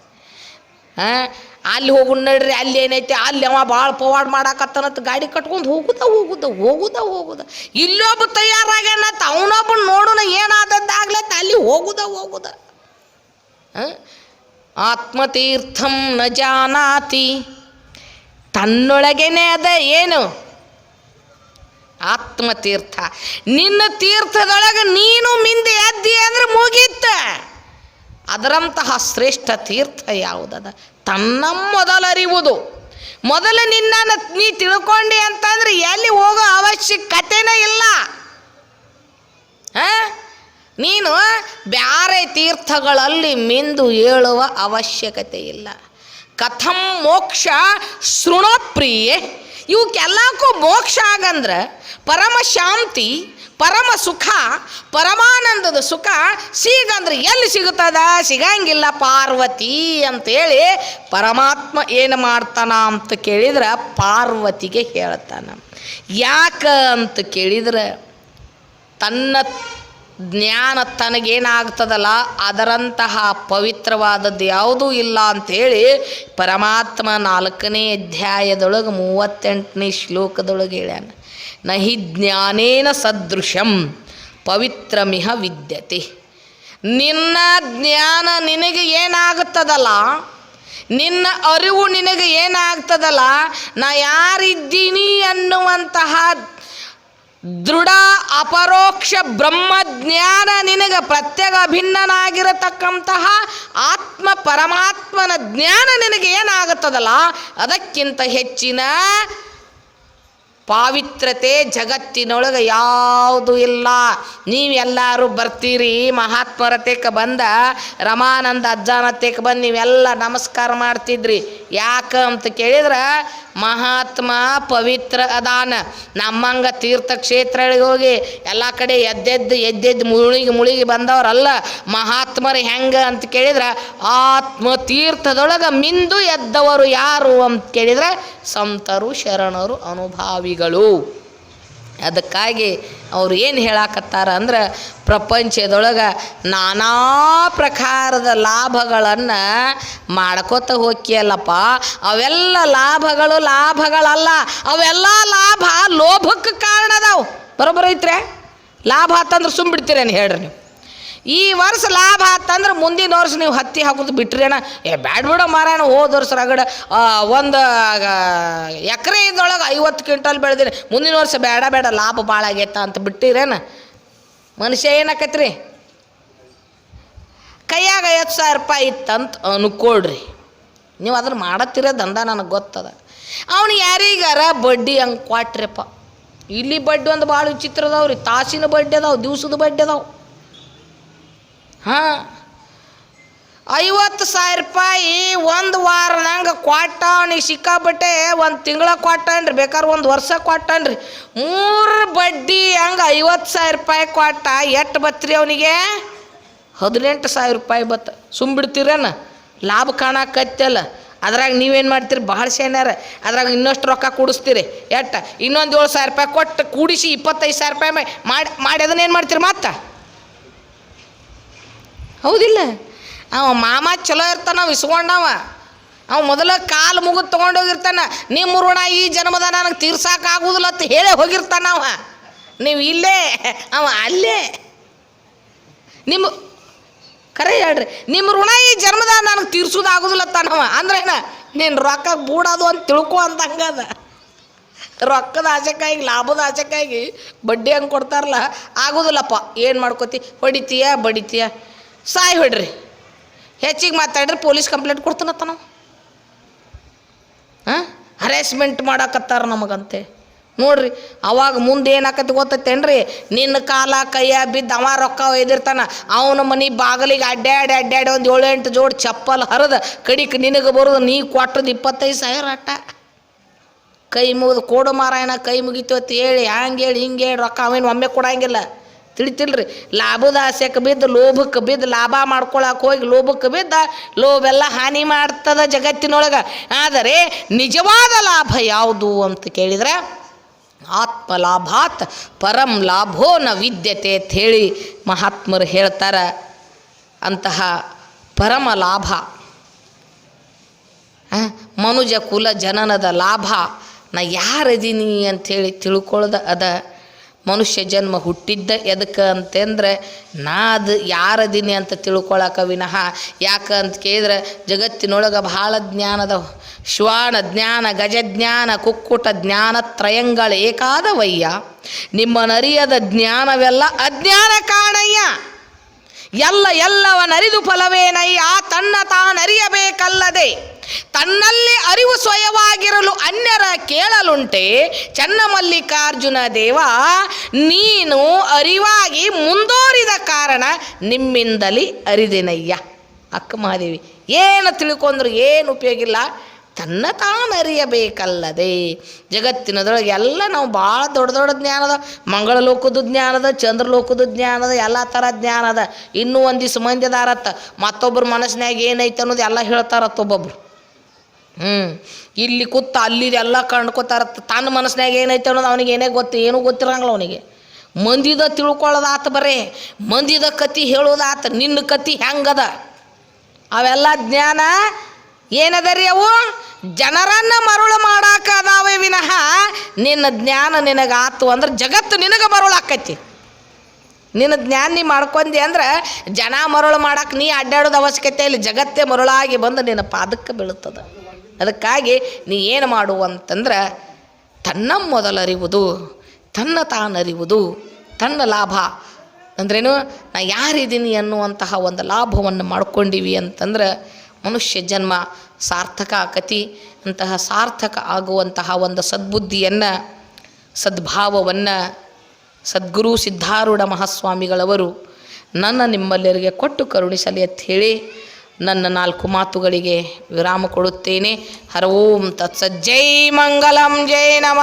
ಹಾಂ, ಅಲ್ಲಿ ಹೋಗು ನಡ್ರಿ, ಅಲ್ಲಿ ಏನೈತಿ, ಅಲ್ಲಿ ಅವ ಭಾಳ ಪವಾಡ್ ಮಾಡಾಕತ್ತಾನಂತ ಗಾಡಿ ಕಟ್ಕೊಂಡು ಹೋಗುದ ಹೋಗುದ ಹೋಗುದ ಹೋಗುದ. ಇಲ್ಲೊಬ್ಬ ತಯಾರಾಗ್ಯಾನತ್ತ ಅವನೊಬ್ಬ ನೋಡೋಣ ಏನಾದದ್ದಾಗ್ಲತ್ತ ಅಲ್ಲಿ ಹೋಗುದ ಹೋಗುದ. ಹಾಂ, ಆತ್ಮತೀರ್ಥಂ ನ ಜಾನಾತಿ. ತನ್ನೊಳಗೇನೆ ಅದ ಏನು? ಆತ್ಮತೀರ್ಥ. ನಿನ್ನ ತೀರ್ಥದೊಳಗೆ ನೀನು ಮಿಂದೆ ಎದ್ದಿ ಅಂದ್ರೆ ಮುಗೀತ. ಅದರಂತಹ ಶ್ರೇಷ್ಠ ತೀರ್ಥ ಯಾವುದದ? ತನ್ನ ಮೊದಲರಿವುದು. ಮೊದಲು ನಿನ್ನನ್ನು ನೀ ತಿಳ್ಕೊಂಡಿ ಅಂತಂದ್ರೆ ಎಲ್ಲಿ ಹೋಗೋ ಅವಶ್ಯಕತೆನೇ ಇಲ್ಲ? ನೀನು ಬ್ಯಾರೆ ತೀರ್ಥಗಳಲ್ಲಿ ಮಿಂದು ಏಳುವ ಅವಶ್ಯಕತೆ ಇಲ್ಲ. ಕಥಂ ಮೋಕ್ಷ ಶೃಣಪ್ರಿಯೆ ಇವಕ್ಕೆಲ್ಲಕ್ಕೂ ಮೋಕ್ಷ ಆಗಂದ್ರೆ ಪರಮ ಶಾಂತಿ, ಪರಮ ಸುಖ, ಪರಮಾನಂದದ ಸುಖ ಸಿಗಂದ್ರೆ ಎಲ್ಲಿ ಸಿಗುತ್ತದ? ಸಿಗಂಗಿಲ್ಲ ಪಾರ್ವತಿ ಅಂತೇಳಿ ಪರಮಾತ್ಮ ಏನು ಮಾಡ್ತಾನ ಅಂತ ಕೇಳಿದ್ರೆ ಪಾರ್ವತಿಗೆ ಹೇಳ್ತಾನ. ಯಾಕ ಅಂತ ಕೇಳಿದ್ರೆ ತನ್ನ ಜ್ಞಾನ ತನಗೇನಾಗ್ತದಲ್ಲ, ಅದರಂತಹ ಪವಿತ್ರವಾದದ್ದು ಯಾವುದೂ ಇಲ್ಲ ಅಂಥೇಳಿ ಪರಮಾತ್ಮ ನಾಲ್ಕನೇ ಅಧ್ಯಾಯದೊಳಗೆ ಮೂವತ್ತೆಂಟನೇ ಶ್ಲೋಕದೊಳಗೆ ಹೇಳ್ಯಾನ. ನಹಿ ಜ್ಞಾನೇನ ಸದೃಶಂ, ಪವಿತ್ರಮಿಹ ವಿದ್ಯತೆ. ನಿನ್ನ ಜ್ಞಾನ ನಿನಗೆ ಏನಾಗುತ್ತದಲ್ಲ, ನಿನ್ನ ಅರಿವು ನಿನಗೆ ಏನಾಗ್ತದಲ್ಲ, ನಾ ಯಾರಿದ್ದೀನಿ ಅನ್ನುವಂತಹ ದೃಢ, ಅಪರೋಕ್ಷ ಬ್ರಹ್ಮಜ್ಞಾನ ನಿನಗೆ ಪ್ರತ್ಯೇಕ ಭಿನ್ನನಾಗಿರತಕ್ಕಂತಹ ಆತ್ಮ ಪರಮಾತ್ಮನ ಜ್ಞಾನ ನಿನಗೆ ಏನಾಗುತ್ತದಲ್ಲ, ಅದಕ್ಕಿಂತ ಹೆಚ್ಚಿನ ಪಾವಿತ್ರತೆ ಜಗತ್ತಿನೊಳಗೆ ಯಾವುದು ಇಲ್ಲ. ನೀವೆಲ್ಲರೂ ಬರ್ತೀರಿ ಮಹಾತ್ಮರತೆಕ ಬಂದ, ರಮಾನಂದ ಅಜ್ಜಾನತೆಗೆ ಬಂದು ನೀವೆಲ್ಲ ನಮಸ್ಕಾರ ಮಾಡ್ತಿದ್ರಿ. ಯಾಕೆ ಅಂತ ಕೇಳಿದ್ರೆ ಮಹಾತ್ಮ ಪವಿತ್ರ ಅದಾನ. ನಮ್ಮಂಗ ತೀರ್ಥಕ್ಷೇತ್ರಗಳಿಗೆ ಹೋಗಿ ಎಲ್ಲ ಕಡೆ ಎದ್ದೆದ್ದು ಎದ್ದೆದ್ದು ಮುಳುಗಿ ಮುಳುಗಿ ಬಂದವರಲ್ಲ, ಮಹಾತ್ಮರು ಹೆಂಗೆ ಅಂತ ಕೇಳಿದ್ರೆ ಆತ್ಮ ತೀರ್ಥದೊಳಗೆ ಮಿಂದು ಎದ್ದವರು ಯಾರು ಅಂತ ಕೇಳಿದ್ರೆ, ಸಂತರು, ಶರಣರು, ಅನುಭಾವಿಗಳು. ಅದಕ್ಕಾಗಿ ಅವ್ರು ಏನು ಹೇಳಾಕತ್ತಾರ ಅಂದ್ರೆ ಪ್ರಪಂಚದೊಳಗೆ ನಾನಾ ಪ್ರಕಾರದ ಲಾಭಗಳನ್ನು ಮಾಡ್ಕೋತ ಹೋಗ್ಯಲ್ಲಪ್ಪ ಅವೆಲ್ಲ ಲಾಭಗಳು ಲಾಭಗಳಲ್ಲ. ಅವೆಲ್ಲ ಲಾಭ ಲೋಭಕ್ಕೆ ಕಾರಣ ಅದಾವು. ಬರೋಬ್ಬರ ಐತ್ರೆ ಲಾಭ ಆತಂದ್ರೆ ಸುಮ್ಮ ಬಿಡ್ತೀರೇನು ಹೇಳ್ರಿ ನೀವು. ಈ ವರ್ಷ ಲಾಭ ಆತಂದ್ರೆ ಮುಂದಿನ ವರ್ಷ ನೀವು ಹತ್ತಿ ಹಾಕೋದು ಬಿಟ್ರೇನ? ಏ, ಬ್ಯಾಡ್ ಬಿಡೋ ಮಾರಾಯಣ, ಹೋದ ವರ್ಷ ರಗಡ ಒಂದು ಎಕರೆ ಇದ್ದೊಳಗೆ ಐವತ್ತು ಕ್ವಿಂಟಲ್ ಬೆಳೆದಿರಿ ಮುಂದಿನ ವರ್ಷ ಬೇಡ ಬೇಡ, ಲಾಭ ಭಾಳ ಆಗೈತ ಅಂತ ಬಿಟ್ಟಿರೇನ? ಮನುಷ್ಯ ಏನಾಕತ್ರಿ? ಕೈಯಾಗ ಐವತ್ತು ಸಾವಿರ ರೂಪಾಯಿ ಇತ್ತಂತ ಅನ್ಕೊಳ್ರಿ. ನೀವು ಅದನ್ನು ಮಾಡತ್ತಿರೋ ದಂಧ ನನಗೆ ಗೊತ್ತದ. ಅವನು ಯಾರಿಗಾರ ಬಡ್ಡಿ ಹಂಗೆ ಕೊಟ್ರಪ್ಪ. ಇಲ್ಲಿ ಬಡ್ಡಿ ಒಂದು ಭಾಳ ವಿಚಿತ್ರ ಅದಾವ್ರಿ. ತಾಸಿನ ಬಡ್ಡಿ ಅದಾವ, ದಿವ್ಸದ ಬಡ್ಡಿ ಅದಾವ. ಹಾಂ. ಐವತ್ತು ಸಾವಿರ ರೂಪಾಯಿ ಒಂದು ವಾರದಂಗೆ ಕೊಟ್ಟ ಅವನಿಗೆ ಸಿಕ್ಕಾಬಿಟ್ಟೆ ಒಂದು ತಿಂಗಳ ಕೊಟ್ಟನ್ರಿ ಬೇಕಾದ್ರೆ ಒಂದು ವರ್ಷ ಕೊಟ್ಟನ್ರಿ ಮೂರು ಬಡ್ಡಿ ಹಂಗೆ ಐವತ್ತು ಸಾವಿರ ರೂಪಾಯಿ ಕೊಟ್ಟ ಎಷ್ಟು ಬತ್ರಿ ಅವನಿಗೆ? ಹದಿನೆಂಟು ಸಾವಿರ ರೂಪಾಯಿ ಬತ್ತ ಸುಮ್ ಬಿಡ್ತೀರೇನ? ಲಾಭ ಕಾಣಕತ್ತಲ್ಲ. ಅದ್ರಾಗ ನೀವೇನು ಮಾಡ್ತೀರಿ? ಭಾಳ ಸೇನಾರ ಅದ್ರಾಗ ಇನ್ನಷ್ಟು ರೊಕ್ಕ ಕೂಡಿಸ್ತೀರಿ. ಎಟ್ಟ ಇನ್ನೊಂದು ಏಳು ಸಾವಿರ ರೂಪಾಯಿ ಕೊಟ್ಟು ಕೂಡಿಸಿ ಇಪ್ಪತ್ತೈದು ಸಾವಿರ ರೂಪಾಯಿ ಮಾಡಿ ಮಾಡಿ ಅದನ್ನ ಏನು ಮಾಡ್ತೀರಿ ಮತ್ತೆ? ಹೌದಿಲ್ಲ. ಅವ ಮಾಮ ಚಲೋ ಇರ್ತಾನ ಅವ ಇಸ್ಕೊಂಡವ ಅವ ಮೊದಲ ಕಾಲು ಮುಗಿದು ತೊಗೊಂಡೋಗಿರ್ತಾನ ನಿಮ್ಮ ಋಣ ಈ ಜನ್ಮದ ನನಗೆ ತೀರ್ಸಾಕಾಗುದಿಲ್ಲ ಅಂತ ಹೇಳೇ ಹೋಗಿರ್ತಾನ ಅವ. ನೀವು ಇಲ್ಲೇ, ಅವ ಅಲ್ಲೇ. ನಿಮ್ಮ ಕರೆ ಹೇಳ್ರಿ. ನಿಮ್ಮ ಋಣ ಈ ಜನ್ಮದ ನನಗೆ ತೀರ್ಸೋದಾಗುದಿಲ್ಲ ತಾನವ ಅಂದ್ರೇನ ನೀನು ರೊಕ್ಕ ಬೂಡೋದು ಅಂತ ತಿಳ್ಕೊ ಅಂತ ಹಂಗದ ರೊಕ್ಕದ ಆಸೆಕ್ಕಾಗಿ ಲಾಭದ ಆಸೆಕ್ಕಾಗಿ ಬಡ್ಡಿ ಹಂಗೆ ಕೊಡ್ತಾರಲ್ಲ, ಆಗೋದಿಲ್ಲಪ್ಪ. ಏನು ಮಾಡ್ಕೋತಿ? ಹೊಡಿತೀಯ, ಬಡಿತೀಯ? ಸಾಯ್ ಹೊಡ್ರಿ. ಹೆಚ್ಚಿಗೆ ಮಾತಾಡ್ರಿ ಪೊಲೀಸ್ ಕಂಪ್ಲೇಂಟ್ ಕೊಡ್ತಾನತ್ತ ನಾವು ಹಾಂ? ಹರೇಸ್ಮೆಂಟ್ ಮಾಡಾಕತ್ತಾರ ನಮಗಂತೆ. ನೋಡ್ರಿ, ಅವಾಗ ಮುಂದೆ ಏನಾಕತಿ ಗೊತ್ತೈತೇನ್ರಿ? ನಿನ್ನ ಕಾಲ ಕೈಯ ಬಿದ್ದು ಅವ ರೊಕ್ಕ ಒಯ್ದಿರ್ತಾನ. ಅವನ ಮನೆ ಬಾಗಿಲಿಗೆ ಅಡ್ಡಾಡಿ ಅಡ್ಡಾಡಿ ಒಂದು ಏಳು ಎಂಟು ಜೋಡಿ ಚಪ್ಪಲ್ ಹರಿದ ಕಡಿಕ್ ನಿನಗೆ ಬರೋದು ನೀ ಕೊಟ್ಟದ್ದು ಇಪ್ಪತ್ತೈದು ಸಾವಿರ ಅಟ್ಟ. ಕೈ ಮುಗಿದು ಕೋಡು ಮಾರಾಯಣ ಕೈ ಮುಗಿತು ಅಂತ ಹೇಳಿ ಹಂಗೆ ಹೇಳಿ, ಹಿಂಗೆ ಹೇಳಿ ರೊಕ್ಕ ಅವೇನು ಒಮ್ಮೆ ಕೊಡಂಗಿಲ್ಲ. ತಿಳಿತಿಲ್ರಿ. ಲಾಭದ ಆಸೆಕ್ಕೆ ಬಿದ್ದು, ಲೋಭಕ್ಕೆ ಬಿದ್ದು, ಲಾಭ ಮಾಡ್ಕೊಳಕ್ಕೆ ಹೋಗಿ ಲೋಭಕ್ಕೆ ಬಿದ್ದ ಲೋಭೆಲ್ಲ ಹಾನಿ ಮಾಡ್ತದ ಜಗತ್ತಿನೊಳಗೆ. ಆದರೆ ನಿಜವಾದ ಲಾಭ ಯಾವುದು ಅಂತ ಕೇಳಿದ್ರೆ, ಆತ್ಮಲಾಭಾತ್ ಪರಂ ಲಾಭೋ ನ ವಿದ್ಯತೆ ಅಂತ ಹೇಳಿ ಮಹಾತ್ಮರು ಹೇಳ್ತಾರೆ. ಅಂತಹ ಪರಮ ಲಾಭ ಮನುಜ ಕುಲ ಜನನದ ಲಾಭ, ನಾ ಯಾರದೀನಿ ಅಂಥೇಳಿ ತಿಳ್ಕೊಳ್ಳೋದ ಅದ. ಮನುಷ್ಯ ಜನ್ಮ ಹುಟ್ಟಿದ್ದ ಎದಕ್ಕೆ ಅಂತಂದ್ರೆ, ನಾ ಅದು ಯಾರದೀನಿ ಅಂತ ತಿಳ್ಕೊಳಕ ವಿನಃ. ಯಾಕೆ ಅಂತ ಕೇಳಿದ್ರೆ, ಜಗತ್ತಿನೊಳಗೆ ಭಾಳ ಜ್ಞಾನದ ಶ್ವಾನ ಜ್ಞಾನ ಗಜಜ್ಞಾನ ಕುಕ್ಕುಟ ಜ್ಞಾನ, ತ್ರಯಂಗಳ ಏಕಾದವಯ್ಯ. ನಿಮ್ಮನರಿಯದ ಜ್ಞಾನವೆಲ್ಲ ಅಜ್ಞಾನ ಕಾಣಯ್ಯ. ಎಲ್ಲ ಎಲ್ಲವನರಿದು ಫಲವೇನಯ್ಯ. ತನ್ನ ತಾನರಿಯಬೇಕಲ್ಲದೆ. ತನ್ನಲ್ಲಿ ಅರಿವು ಸ್ವಯವಾಗಿರಲು ಅನ್ಯರ ಕೇಳಲುಂಟೆ, ಚನ್ನಮಲ್ಲಿಕಾರ್ಜುನ ದೇವ, ನೀನು ಅರಿವಾಗಿ ಮುಂದೋರಿದ ಕಾರಣ ನಿಮ್ಮಿಂದಲಿ ಅರಿದಿನಯ್ಯ. ಅಕ್ಕ ಮಹಾದೇವಿ, ಏನು ತಿಳ್ಕೊಂಡ್ರು ಏನು ಉಪಯೋಗಿಲ್ಲ? ತನ್ನ ತಾನು ಅರಿಯಬೇಕಲ್ಲದೆ. ಜಗತ್ತಿನದೊಳಗೆ ಎಲ್ಲ ನಾವು ಭಾಳ ದೊಡ್ಡ ದೊಡ್ಡ ಜ್ಞಾನದ ಮಂಗಳ ಲೋಕದ ಜ್ಞಾನದ ಚಂದ್ರಲೋಕದ ಜ್ಞಾನದ, ಎಲ್ಲ ಥರ ಜ್ಞಾನದ. ಇನ್ನೂ ಒಂದು ಮಂದಿ ಅದಾರತ್ತ ಮತ್ತೊಬ್ಬರು ಮನಸ್ಸಿನಾಗ ಏನೈತೆ ಅನ್ನೋದು ಎಲ್ಲ ಹೇಳ್ತಾರತ್ತ ಒಬ್ಬೊಬ್ರು. ಹ್ಞೂ ಇಲ್ಲಿ ಕೂತ ಅಲ್ಲಿದೆಲ್ಲ ಕಂಡ್ಕೋತಾರ, ತನ್ನ ಮನಸ್ಸಿನಾಗ ಏನೈತೆ ಅನ್ನೋದು ಅವನಿಗೆ ಏನೇ ಗೊತ್ತು, ಏನೂ ಗೊತ್ತಿರಂಗಿಲ್ಲ ಅವನಿಗೆ. ಮಂದಿದ ತಿಳ್ಕೊಳ್ಳೋದಾತ ಬರೇ, ಮಂದಿದ ಕತಿ ಹೇಳೋದಾತ, ನಿನ್ನ ಕತಿ ಹೆಂಗದ? ಅವೆಲ್ಲ ಜ್ಞಾನ ಏನದ ರೀ ಅವು? ಜನರನ್ನು ಮರುಳು ಮಾಡಾಕ ಅದಾವೆ ವಿನಃ ನಿನ್ನ ಜ್ಞಾನ ನಿನಗಾತು ಅಂದ್ರೆ ಜಗತ್ತು ನಿನಗೆ ಮರುಳಾಕೈತಿ ನಿನ್ನ ಜ್ಞಾನ ನೀ ಮಾಡ್ಕೊಂಡಿ ಅಂದ್ರೆ ಜನ ಮರುಳು ಮಾಡಕ್ಕೆ ನೀ ಅಡ್ಡಾಡೋದು ಅವಶ್ಯಕತೆ ಇಲ್ಲ, ಜಗತ್ತೇ ಮರುಳಾಗಿ ಬಂದು ನಿನ್ನ ಪಾದಕ್ಕೆ ಬೀಳುತ್ತದೆ. ಅದಕ್ಕಾಗಿ ನೀ ಏನು ಮಾಡು ಅಂತಂದ್ರೆ ತನ್ನ ಮೊದಲರಿವುದು, ತನ್ನ ತಾನರಿವುದು, ತನ್ನ ಲಾಭ. ಅಂದ್ರೇನು, ನಾ ಯಾರಿದ್ದೀನಿ ಅನ್ನುವಂತಹ ಒಂದು ಲಾಭವನ್ನು ಮಾಡ್ಕೊಂಡಿವಿ ಅಂತಂದ್ರೆ ಮನುಷ್ಯ ಜನ್ಮ ಸಾರ್ಥಕ ಆಕತಿ. ಅಂತಹ ಸಾರ್ಥಕ ಆಗುವಂತಹ ಒಂದು ಸದ್ಬುದ್ಧಿಯನ್ನು, ಸದ್ಭಾವವನ್ನು ಸದ್ಗುರು ಸಿದ್ಧಾರೂಢ ಮಹಾಸ್ವಾಮಿಗಳವರು ನನ್ನ ನಿಮ್ಮೆಲ್ಲರಿಗೆ ಕೊಟ್ಟು ಕರುಣಿಸಲಿ ಅಂತ ಹೇಳಿ ನನ್ನ ನಾಲ್ಕು ಮಾತುಗಳಿಗೆ ವಿರಾಮ ಕೊಡುತ್ತೇನೆ. ಹರ ಓಂ ತತ್ಸಜ್ಜೈ ಮಂಗಲಂ ಜೈ ನಮ.